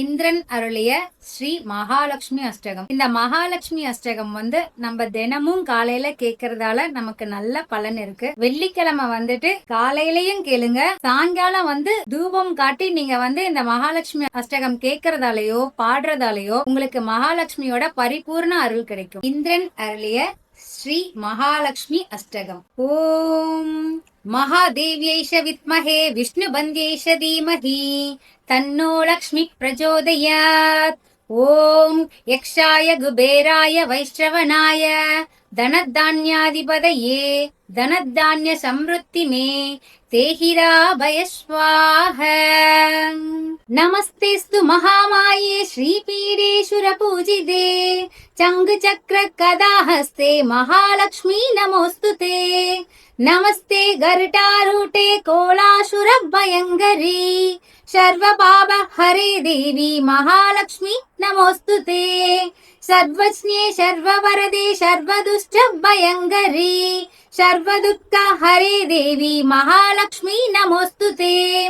இந்திரன் அருளிய ஸ்ரீ மகாலட்சுமி அஷ்டகம். இந்த மகாலட்சுமி அஷ்டகம் வந்து நம்ம தினமும் காலையில கேக்குறதால நமக்கு நல்ல பலன் இருக்கு. வெள்ளிக்கிழமை வந்துட்டு காலையிலயும் கேளுங்க சாயங்காலம் வந்து தூபம் காட்டி நீங்க வந்து இந்த மகாலட்சுமி அஷ்டகம் கேக்குறதாலயோ பாடுறதாலயோ உங்களுக்கு மகாலட்சுமியோட பரிபூர்ண அருள் கிடைக்கும். இந்திரன் அருளிய ஸ்ரீ மகாலட்சுமி அஷ்டகம். ஓம் महादेव्यैष विद्महे विष्णुवन्द्यैष धीमहि तन्नो लक्ष्मिः प्रचोदयात्। ॐ यक्षाय कुबेराय वैश्रवणाय धनधान्यादिपदये धनधान्यसंवृत्ति तेहिराभयस्वाह। ते नमस्तेऽस्तु महामाये श्रीपीडेश्वरपूजिते महामाये श्रीपीडेशुरपूजिते चङ्गचक्रकदाहस्ते महालक्ष्मी नमोऽस्तु ते नमस्ते गर्टारूटे कोलासुरभयङ्करी सर्वपाप हरे देवी महालक्ष्मी नमोऽस्तु ते सर्वज्ञे सर्ववरदे सर्वदुष्ट भयङ्करी सर्वदुःख हरे देवी महालक्ष्मी नमोऽस्तु ते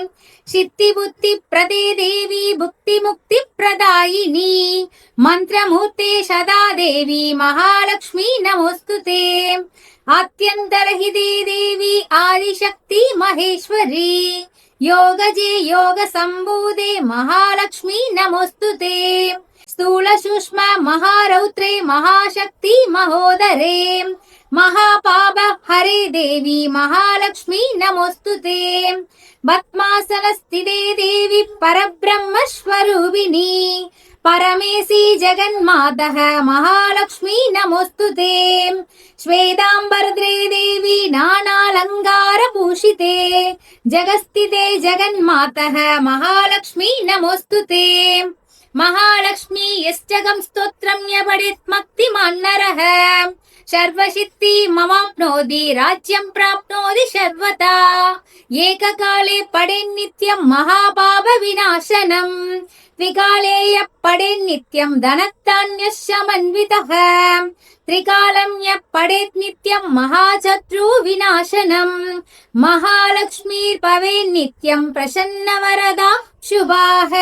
చిత్తిబుత్తి ప్రదే దేవి భుక్తి ముక్తి ప్రదాయిని. మంత్రమూర్తే సదా దేవి మహాలక్ష్మి నమోస్తుతే. అత్యంతరహిదే దేవి ఆదిశక్తి మహేశ్వరి. యోగజే యోగ సంబూదే మహాలక్ష్మి నమోస్తుతే. స్థూల సూక్ష్మ మహారౌత్రే మహాశక్తి మహోదరే. మహాపాప హరే దేవి మహాలక్ష్మి నమోస్తుతే. భద్మాసన స్థితే దేవి పరబ్రహ్మ స్వరూపిణి పరమేశి జగన్మాత మహాలక్ష్మి నమోస్తుతే. శ్వేతాంబరద్రే దేవి నానాలంగార భూషితే జగస్థితే జగన్మాత మహాలక్ష్మి నమోస్తుతే. மகாலட்சுமி எஷ்டகம் ஸ்தோத்ரம் யபடித் மக்தி மன்னரக சர்வசித்தி மமாப்னோதி ராஜ்யம் பிராப்னோதி சர்வதா. ஏககாலே படை நித்யம் மகாபாப விநாசனம். த்விகாலேய படை நித்யம் தனத்தான்ய சமன்விதக திரிகாலம் ய படேத் நித்யம் மகாசத்ரு விநாசனம். மகாலட்சுமி பவே நித்யம் பிரசன்ன வரதா சுபாக